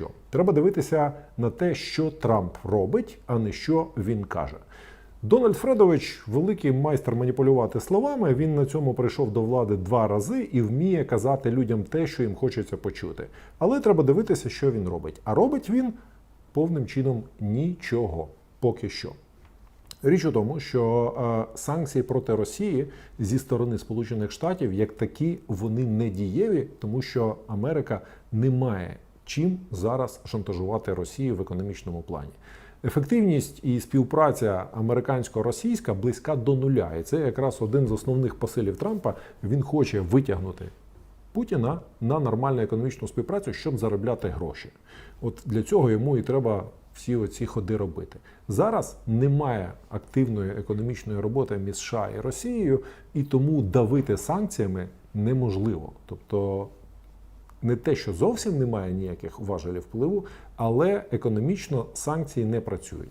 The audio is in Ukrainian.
що. Треба дивитися на те, що Трамп робить, а не що він каже. Дональд Фредович великий майстер маніпулювати словами. Він на цьому прийшов до влади два рази і вміє казати людям те, що їм хочеться почути. Але треба дивитися, що він робить. А робить він повним чином нічого поки що. Річ у тому, що е, санкції проти Росії зі сторони Сполучених Штатів як такі вони не дієві, тому що Америка не має чим зараз шантажувати Росію в економічному плані. Ефективність і співпраця американсько-російська близька до нуля, і це якраз один з основних посилів Трампа. Він хоче витягнути Путіна на нормальну економічну співпрацю, щоб заробляти гроші. От для цього йому і треба всі оці ходи робити. Зараз немає активної економічної роботи між США і Росією, і тому давити санкціями неможливо. Тобто не те, що зовсім немає ніяких важелів впливу, але економічно санкції не працюють.